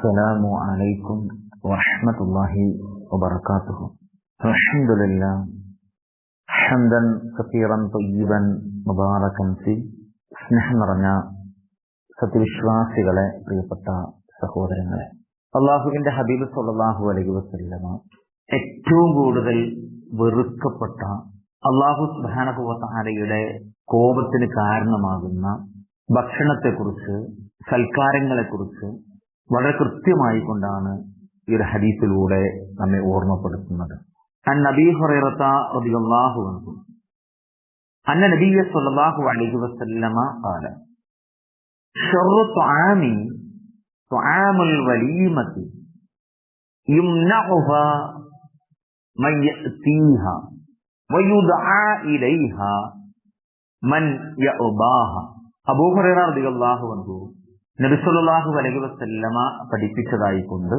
السلام عليكم ورحمة الله وبركاته الحمد لله حمدا كثيرا طيبا مباركا في സ്നേഹം നിറഞ്ഞ സത്യവിശ്വാസികളെ പ്രിയപ്പെട്ട സഹോദരങ്ങളെ അള്ളാഹുവിന്റെ ഹബീബ് സല്ലാഹു അലൈഹി വസല്ലമ ഏറ്റവും കൂടുതൽ വെറുക്കപ്പെട്ട അള്ളാഹു സുബാനഹുവത്താരയുടെ കോപത്തിന് കാരണമാകുന്ന ഭക്ഷണത്തെക്കുറിച്ച് സൽക്കാരങ്ങളെക്കുറിച്ച് വളരെ കൃത്യമായി കൊണ്ടാണ് ഈ ഒരു ഹദീസിലൂടെ നമ്മെ ഓർമ്മപ്പെടുത്തുന്നത്. അൻ അൻഹു. അലൈഹി വസല്ലമ വലീമത്തി മൻ വയുദആ മൻ അബൂ ഹുറൈറ റളിയല്ലാഹു അൻഹു നബി സല്ലല്ലാഹു അലൈഹി വസല്ലമ പഠിപ്പിച്ചതായി കൊണ്ട്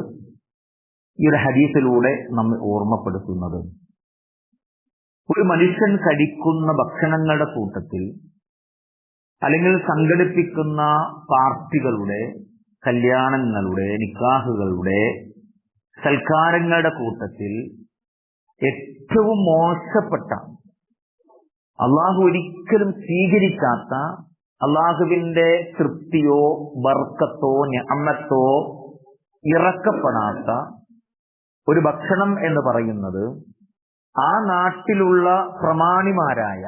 ഈ ഒരു ഹദീസിലൂടെ നമ്മെ ഓർമ്മപ്പെടുത്തുന്നത്. ഒരു മനുഷ്യൻ കഴിക്കുന്ന ഭക്ഷണങ്ങളുടെ കൂട്ടത്തിൽ അല്ലെങ്കിൽ സംഘടിപ്പിക്കുന്ന പാർട്ടികളുടെ കല്യാണങ്ങളുടെ നിക്കാഹുകളുടെ സൽക്കാരങ്ങളുടെ കൂട്ടത്തിൽ ഏറ്റവും മോശപ്പെട്ട അള്ളാഹു ഒരിക്കലും സ്വീകരിക്കാത്ത അള്ളാഹുവിന്റെ തൃപ്തിയോ ബർക്കത്തോ ഞമ്മത്തോ ഇറക്കപ്പെടാത്ത ഒരു ഭക്ഷണം എന്ന് പറയുന്നത് ആ നാട്ടിലുള്ള പ്രമാണിമാരായ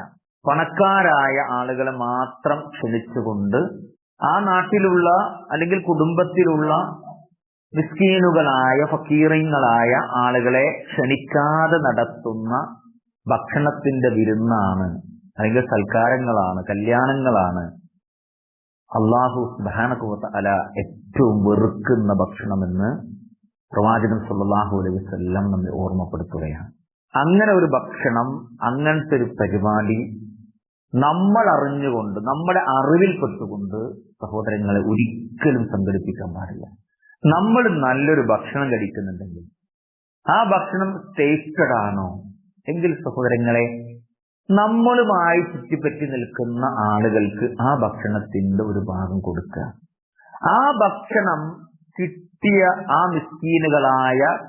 പണക്കാരായ ആളുകളെ മാത്രം ക്ഷണിച്ചുകൊണ്ട് ആ നാട്ടിലുള്ള അല്ലെങ്കിൽ കുടുംബത്തിലുള്ള മിസ്കീനുകളായ ഫക്കീറിങ്ങളായ ആളുകളെ ക്ഷണിക്കാതെ നടത്തുന്ന ഭക്ഷണത്തിന്റെ വിരുന്നാണ് അല്ലെങ്കിൽ സൽക്കാരങ്ങളാണ് കല്യാണങ്ങളാണ്. അള്ളാഹു സുബാനകുവത്ത അല ഏറ്റവും വെറുക്കുന്ന ഭക്ഷണമെന്ന് പ്രവാചകൻ സുല്ലാഹു അലൈഹി വസല്ലം നമ്മെ ഓർമ്മപ്പെടുത്തുകയാണ്. അങ്ങനെ ഒരു ഭക്ഷണം അങ്ങനത്തെ ഒരു പരിപാടി നമ്മൾ അറിഞ്ഞുകൊണ്ട് നമ്മുടെ അറിവിൽപ്പെട്ടുകൊണ്ട് സഹോദരങ്ങളെ ഒരിക്കലും സംഘടിപ്പിക്കാൻ പാടില്ല. നമ്മൾ നല്ലൊരു ഭക്ഷണം കഴിക്കുന്നുണ്ടെങ്കിൽ ആ ഭക്ഷണം ടേസ്റ്റഡ് ആണോ? എങ്കിൽ സഹോദരങ്ങളെ നമ്മളുമായി ചുറ്റിപ്പറ്റി നിൽക്കുന്ന ആളുകൾക്ക് ആ ഭക്ഷണത്തിന്റെ ഒരു ഭാഗം കൊടുക്കുക. ആ ഭക്ഷണം കിട്ടിയ ആ മിസ്കീനുകളായ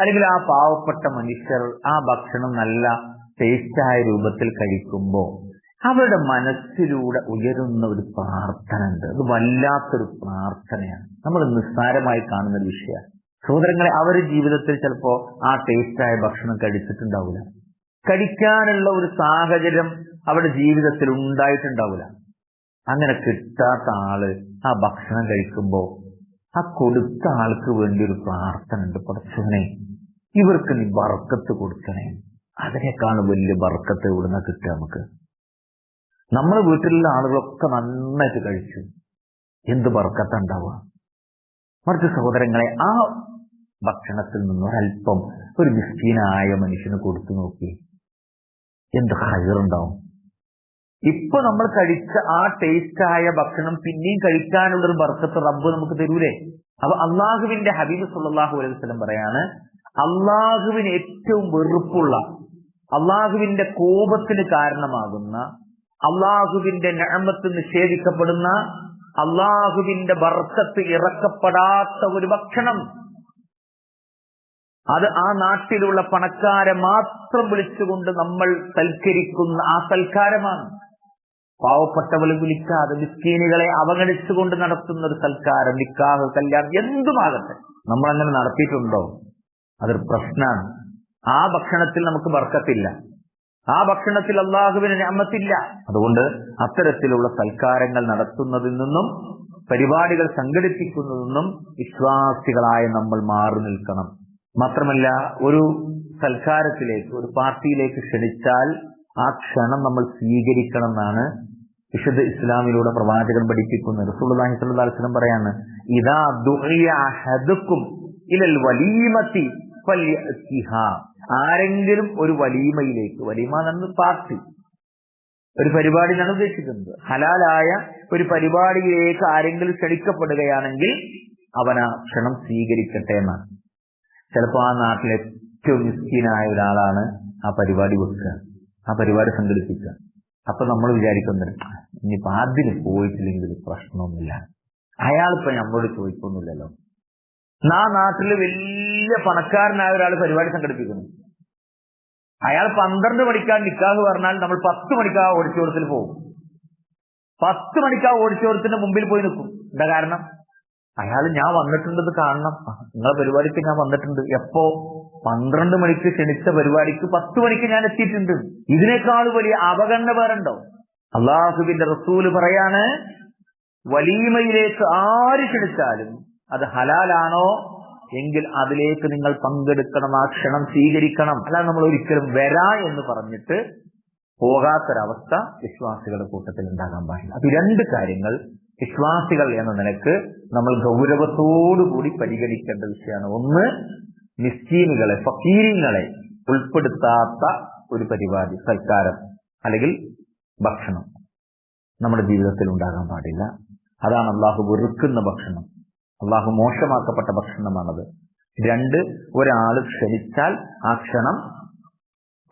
അല്ലെങ്കിൽ ആ പാവപ്പെട്ട മനുഷ്യർ ആ ഭക്ഷണം നല്ല ടേസ്റ്റായ രൂപത്തിൽ കഴിക്കുമ്പോൾ അവരുടെ മനസ്സിലൂടെ ഉയരുന്ന ഒരു പ്രാർത്ഥന ഉണ്ട്. അത് വല്ലാത്തൊരു പ്രാർത്ഥനയാണ്. നമ്മൾ നിസ്സാരമായി കാണുന്ന ഒരു വിഷയമാണ്. സഹോദരങ്ങളെ അവരുടെ ജീവിതത്തിൽ ചിലപ്പോ ആ ടേസ്റ്റായ ഭക്ഷണം കഴിച്ചിട്ടുണ്ടാവില്ല. കഴിക്കാനുള്ള ഒരു സാഹചര്യം അവരുടെ ജീവിതത്തിൽ ഉണ്ടായിട്ടുണ്ടാവില്ല. അങ്ങനെ കിട്ടാത്ത ആൾ ആ ഭക്ഷണം കഴിക്കുമ്പോൾ ആ കൊടുത്ത ആൾക്ക് വേണ്ടി ഒരു പ്രാർത്ഥന ഉണ്ട് പഠിച്ചവനെ ഇവർക്ക് നീ ബർക്കത്ത് കൊടുക്കണേ. അതിനേക്കാൾ വലിയ ബർക്കത്ത് ഇവിടുന്ന് കിട്ടുക നമുക്ക്? നമ്മുടെ വീട്ടിലുള്ള ആളുകളൊക്കെ നന്നായിട്ട് കഴിച്ചു. എന്ത് ബർക്കത്ത് ഉണ്ടാവുക? മറിച്ച് സഹോദരങ്ങളെ ആ ഭക്ഷണത്തിൽ നിന്ന് അല്പം ഒരു നിസ്കീനായ മനുഷ്യന് കൊടുത്തു നോക്കി. എന്ത് ഹയറുണ്ടാവും ഇപ്പൊ നമ്മൾ കഴിച്ച ആ ടേസ്റ്റ് ആയ ഭക്ഷണം പിന്നെയും കഴിക്കാനുള്ള ഒരു ബർക്കത്ത് റബ്ബ് നമുക്ക് തരൂലേ? അപ്പൊ അള്ളാഹുവിന്റെ ഹബീബ് സുല്ലാഹു അലൈഹി വസ്ലം പറയാണ് അള്ളാഹുവിന് ഏറ്റവും വെറുപ്പുള്ള അള്ളാഹുവിന്റെ കോപത്തിന് കാരണമാകുന്ന അള്ളാഹുവിന്റെ ഞാമത്ത് നിഷേധിക്കപ്പെടുന്ന അള്ളാഹുവിന്റെ ബർക്കത്ത് ഇറക്കപ്പെടാത്ത ഒരു ഭക്ഷണം അത് ആ നാട്ടിലുള്ള പണക്കാരെ മാത്രം വിളിച്ചുകൊണ്ട് നമ്മൾ സൽക്കരിക്കുന്ന ആ സൽക്കാരമാണ്. പാവപ്പെട്ടവളെ വിളിക്കാതെ മിസ്കീനുകളെ അവഗണിച്ചുകൊണ്ട് നടത്തുന്ന ഒരു സൽക്കാരം നിക്കാഹ് കല്യാണം എന്തുമാകട്ടെ. നമ്മൾ അങ്ങനെ നടത്തിയിട്ടുണ്ടോ? അതൊരു പ്രശ്നമാണ്. ആ ഭക്ഷണത്തിൽ നമുക്ക് വർക്കത്തില്ല ആ ഭക്ഷണത്തിൽ അള്ളാഹുവിന് അമ്മത്തില്ല അതുകൊണ്ട് അത്തരത്തിലുള്ള സൽക്കാരങ്ങൾ നടത്തുന്നതിൽ നിന്നും പരിപാടികൾ സംഘടിപ്പിക്കുന്നതിൽ നിന്നും വിശ്വാസികളായ നമ്മൾ മാറി നിൽക്കണം. മാത്രമല്ല ഒരു സൽക്കാരത്തിലേക്ക് ഒരു പാർട്ടിയിലേക്ക് ക്ഷണിച്ചാൽ ആ ക്ഷണം നമ്മൾ സ്വീകരിക്കണം എന്നാണ് വിശുദ്ധ ഇസ്ലാമിലൂടെ പ്രവാചകൻ പഠിപ്പിക്കുന്നത്. വസല്ലം പറയാണ് ഇതാ ദുഇയ അഹദുക്കും ഇലൽ വലീമത്തി ആരെങ്കിലും ഒരു വലീമയിലേക്ക് വലീമ എന്നത് പാർട്ടി ഒരു പരിപാടി പരിപാടിയാണ് ഉദ്ദേശിക്കുന്നത്. ഹലാലായ ഒരു പരിപാടിയിലേക്ക് ആരെങ്കിലും ക്ഷണിക്കപ്പെടുകയാണെങ്കിൽ അവൻ ആ ക്ഷണം സ്വീകരിക്കട്ടെ എന്നാണ്. ചിലപ്പോൾ ആ നാട്ടിലെ ഏറ്റവും നിസ്കീനായ ഒരാളാണ് ആ പരിപാടി വെക്കുക ആ പരിപാടി സംഘടിപ്പിക്കുക. അപ്പൊ നമ്മൾ വിചാരിക്കുന്നത് ഇനിയിപ്പോ അതിന് പോയിട്ടില്ലെങ്കിൽ പ്രശ്നമൊന്നുമില്ല. അയാളിപ്പോ നമ്മളോട് ചോദിക്കൊന്നുമില്ലല്ലോ. ആ നാട്ടിൽ വലിയ പണക്കാരനായ ഒരാൾ പരിപാടി സംഘടിപ്പിക്കുന്നു. അയാൾ പന്ത്രണ്ട് മണിക്കാണ് നിക്കാഹ് പറഞ്ഞാൽ നമ്മൾ പത്ത് മണിക്ക് ആ പോകും. പത്ത് മണിക്ക് ആ മുമ്പിൽ പോയി നിൽക്കും. എന്താ കാരണം? അയാൾ ഞാൻ വന്നിട്ടുണ്ടെന്ന് കാണണം. നിങ്ങളെ പരിപാടിക്ക് ഞാൻ വന്നിട്ടുണ്ട്. എപ്പോ? പന്ത്രണ്ട് മണിക്ക് ക്ഷണിച്ച പരിപാടിക്ക് പത്ത് മണിക്ക് ഞാൻ എത്തിയിട്ടുണ്ട്. ഇതിനേക്കാൾ വലിയ അവഗണന വേറുണ്ടോ? അള്ളാഹുബിന്റെ റസൂൽ പറയാണ് വലീമയിലേക്ക് ആര് ക്ഷണിച്ചാലും അത് ഹലാലാണോ? എങ്കിൽ അതിലേക്ക് നിങ്ങൾ പങ്കെടുക്കണം ആ ക്ഷണം സ്വീകരിക്കണം. അല്ല നമ്മൾ ഒരിക്കലും വരാ എന്ന് പറഞ്ഞിട്ട് പോകാത്തൊരവസ്ഥ വിശ്വാസികളുടെ കൂട്ടത്തിൽ ഉണ്ടാകാൻ പാടില്ല. അത് രണ്ട് കാര്യങ്ങൾ വിശ്വാസികൾ എന്ന നിലയ്ക്ക് നമ്മൾ ഗൗരവത്തോടുകൂടി പരിഗണിക്കേണ്ട വിഷയമാണ്. ഒന്ന് മിസ്കീനുകളെ ഫക്കീരിങ്ങളെ ഉൾപ്പെടുത്താത്ത ഒരു പരിപാടി സൽക്കാരം അല്ലെങ്കിൽ ഭക്ഷണം നമ്മുടെ ജീവിതത്തിൽ ഉണ്ടാകാൻ പാടില്ല. അതാണ് അള്ളാഹു വെറുക്കുന്ന ഭക്ഷണം. അള്ളാഹു മോശമാക്കപ്പെട്ട ഭക്ഷണമാണത്. രണ്ട് ഒരാൾ ക്ഷണിച്ചാൽ ആ ക്ഷണം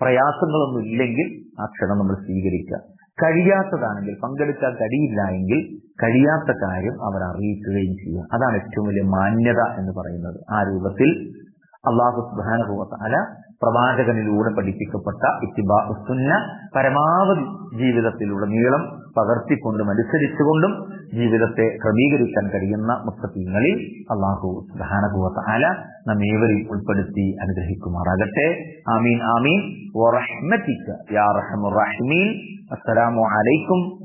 പ്രയാസങ്ങളൊന്നും ഇല്ലെങ്കിൽ ആ ക്ഷണം നമ്മൾ സ്വീകരിക്കുക. കഴിയാത്തതാണെങ്കിൽ പങ്കെടുക്കാൻ കഴിയില്ല എങ്കിൽ കഴിയാത്ത കാര്യം അവർ അറിയിക്കുകയും ചെയ്യുക. അതാണ് ഏറ്റവും വലിയ മാന്യത എന്ന് പറയുന്നത്. ആ രൂപത്തിൽ അള്ളാഹു സുബാനുഭവത്താല പ്രവാചകനിലൂടെ പഠിപ്പിക്കപ്പെട്ട ഇത്തിബാസുന്ന പരമാവധി ജീവിതത്തിലൂടെ നീളം പകർത്തിക്കൊണ്ടും അനുസരിച്ചുകൊണ്ടും ജീവിതത്തെ ക്രമീകരിക്കാൻ കഴിയുന്ന മുത്തീങ്ങളിൽ അള്ളാഹു സുബാനുഭവത്താല നമ്മേവരിൽ ഉൾപ്പെടുത്തി അനുഗ്രഹിക്കുമാറാകട്ടെ. ആമീൻ ആമീൻ. അസ്സലാമു അലൈക്കും